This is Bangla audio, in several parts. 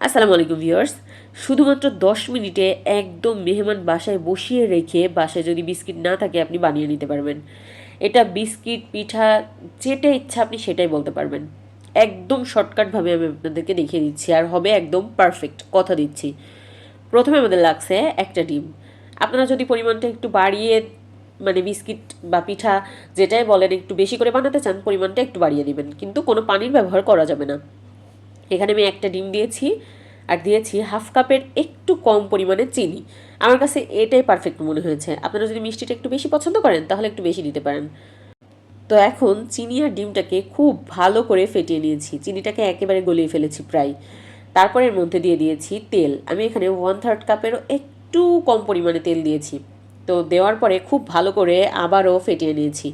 আসসালামু আলাইকুম ভিউয়ার্স। শুধুমাত্র দশ মিনিটে একদম মেহমান বাসায় বসিয়ে রেখে বাসায় যদি বিস্কিট না থাকে, আপনি বানিয়ে নিতে পারবেন। এটা বিস্কিট, পিঠা, যেটা ইচ্ছা আপনি সেটাই বলতে পারবেন। একদম শর্টকাটভাবে আমি আপনাদেরকে দেখিয়ে দিচ্ছি, আর হবে একদম পারফেক্ট কথা দিচ্ছি। প্রথমে আমাদের লাগছে একটা ডিম। আপনারা যদি পরিমাণটা একটু বাড়িয়ে মানে বিস্কিট বা পিঠা যেটাই বলেন, একটু বেশি করে বানাতে চান, পরিমাণটা একটু বাড়িয়ে দিবেন। কিন্তু কোনো পানির ব্যবহার করা যাবে না। এখানে আমি একটা ডিম দিয়েছি আর দিয়েছি হাফ কাপের একটু কম পরিমাণে চিনি। আমার কাছে এটাই পারফেক্ট মনে হয়েছে। আপনারা যদি মিষ্টিটা একটু বেশি পছন্দ করেন, তাহলে একটু বেশি দিতে পারেন। তো এখন চিনি আর ডিমটাকে খুব ভালো করে ফেটিয়ে নিয়েছি। চিনিটাকে একেবারে গলিয়ে ফেলেছি প্রায়। তারপর এর মধ্যে দিয়ে দিয়েছি তেল। আমি এখানে ওয়ান থার্ড কাপেরও একটু কম পরিমাণে তেল দিয়েছি। তো দেওয়ার পরে খুব ভালো করে আবারও ফেটিয়ে নিয়েছি।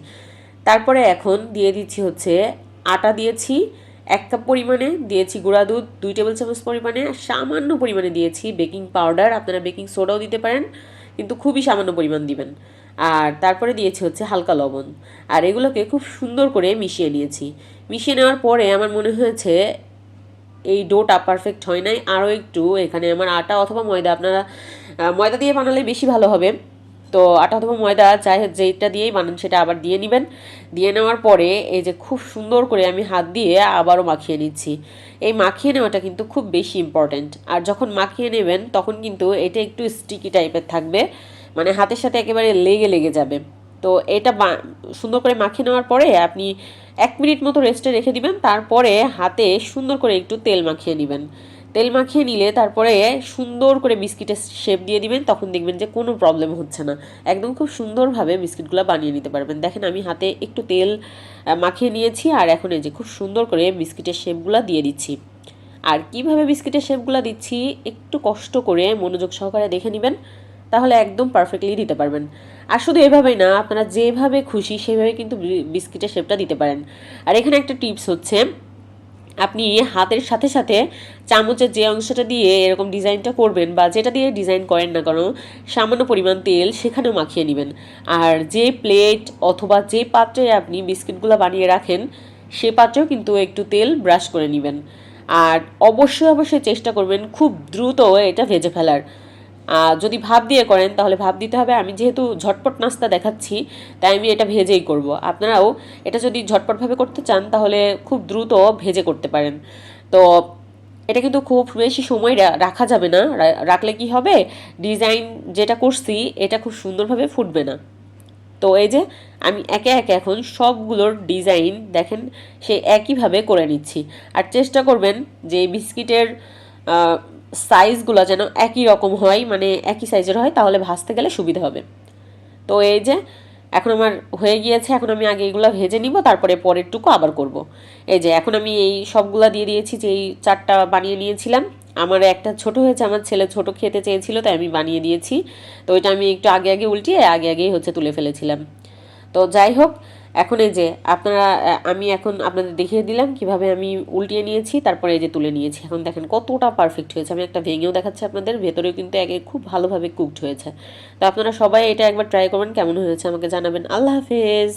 তারপরে এখন দিয়ে দিচ্ছি হচ্ছে আটা দিয়েছি এক কাপ পরিমাণে দিয়েছি গুঁড়া দুধ, দুই টেবিল চামচ পরিমাণে সামান্য পরিমাণে দিয়েছি বেকিং পাউডার। আপনারা বেকিং সোডাও দিতে পারেন, কিন্তু খুবই সামান্য পরিমাণ দিবেন। আর তারপরে দিয়েছি হচ্ছে হালকা লবণ। আর এগুলোকে খুব সুন্দর করে মিশিয়ে নিয়েছি। মিশিয়ে নেওয়ার পরে আমার মনে হয়েছে এই ডোটা পারফেক্ট হয় নাই। আরও একটু এখানে আমার আটা অথবা ময়দা, আপনারা ময়দা দিয়ে বানালে বেশি ভালো হবে। তো আটা অথবা ময়দা চাই যেটা দিয়েই বানান সেটা আবার দিয়ে নেবেন। দিয়ে নেওয়ার পরে এই যে খুব সুন্দর করে আমি হাত দিয়ে আবারও মাখিয়ে নিচ্ছি। এই মাখিয়ে নেওয়াটা কিন্তু খুব বেশি ইম্পর্ট্যান্ট আর যখন মাখিয়ে নেবেন, তখন কিন্তু এটা একটু স্টিকি টাইপের থাকবে। মানে হাতের সাথে একেবারে লেগে লেগে যাবে। তো এটা সুন্দর করে মাখিয়ে নেওয়ার পরে আপনি এক মিনিট মতো রেস্টে রেখে দিবেন। তারপরে হাতে সুন্দর করে একটু তেল মাখিয়ে নেবেন। তেল মাখিয়ে নিলে তারপরে সুন্দর করে বিস্কিটের শেপ দিয়ে দিবেন, তখন দেখবেন যে কোনো প্রবলেম হচ্ছে না। একদম খুব সুন্দরভাবে বিস্কিটগুলো বানিয়ে নিতে পারবেন। দেখেন আমি হাতে একটু তেল মাখিয়ে নিয়েছি আর এখন এই যে খুব সুন্দর করে বিস্কিটের শেপগুলো দিয়ে দিচ্ছি। আর কীভাবে বিস্কিটের শেপগুলো দিচ্ছি, একটু কষ্ট করে মনোযোগ সহকারে দেখে নেবেন, তাহলে একদম পারফেক্টলি দিতে পারবেন। আর শুধু এভাবেই না, আপনারা যেভাবে খুশি সেভাবে কিন্তু বিস্কিটের শেপটা দিতে পারেন। আর এখানে একটা টিপস হচ্ছে আপনি হাতের সাথে সাথে চামচের যে অংশটা দিয়ে এরকম ডিজাইনটা করবেন বা যেটা দিয়ে ডিজাইন করেন না কেন, সামান্য পরিমাণ তেল সেখানেও মাখিয়ে নেবেন। আর যে প্লেট অথবা যে পাত্রে আপনি বিস্কিটগুলো বানিয়ে রাখেন, সে পাত্রেও কিন্তু একটু তেল ব্রাশ করে নেবেন। আর অবশ্যই অবশ্যই চেষ্টা করবেন খুব দ্রুত এটা ভেজে ফেলার। যদি ভাব দিয়ে করেন, তাহলে ভাব দিতে হবে। আমি যেহেতু ঝটপট নাস্তা দেখাচ্ছি, তাই আমি এটা ভেজেই করব। আপনারাও এটা যদি ঝটপটভাবে করতে চান, তাহলে খুব দ্রুত ভেজে করতে পারেন। তো এটা কিন্তু খুব বেশি সময় রাখা যাবে না। রাখলে কি হবে? ডিজাইন যেটা করছি, এটা খুব সুন্দরভাবে ফুটবে না। তো এই যে, আমি একে একে এখন সবগুলোর ডিজাইন দেখেন, সে একইভাবে করে নিচ্ছি। আর চেষ্টা করবেন যে বিস্কিটের সাইজগুলো যেন একই রকম হয় মানে একই সাইজের হয়, তাহলে ভাজতে গেলে সুবিধা হবে। তো এই যে, এখন আমার হয়ে গিয়েছে, এখন আমি আগে এগুলো ভেজে নিব, তারপরে পরেরটুকু আবার করব। এই যে, এখন আমি এই সবগুলা দিয়ে দিয়েছি, যে এই চারটা বানিয়ে নিয়েছিলাম। আমার একটা ছোট হয়েছে, আমার ছেলে ছোট খেতে চেয়েছিল, তাই আমি বানিয়ে দিয়েছি। তো এটা আমি একটু আগে আগে উল্টিয়ে, আগে আগেই হচ্ছে তুলে ফেলেছিলাম। তো যাই হোক এখন এই যে আপনারা আমি এখন আপনাদের দেখিয়ে দিলাম কীভাবে আমি উল্টিয়ে নিয়েছি, তারপরে এই যে তুলে নিয়েছি। এখন দেখেন কতটা পারফেক্ট হয়েছে। আমি একটা ভেঙেও দেখাচ্ছি আপনাদের, ভেতরেও কিন্তু একে খুব ভালোভাবে কুকড হয়েছে। তো আপনারা সবাই এটা একবার ট্রাই করবেন, কেমন হয়েছে আমাকে জানাবেন। আল্লাহ হাফেজ!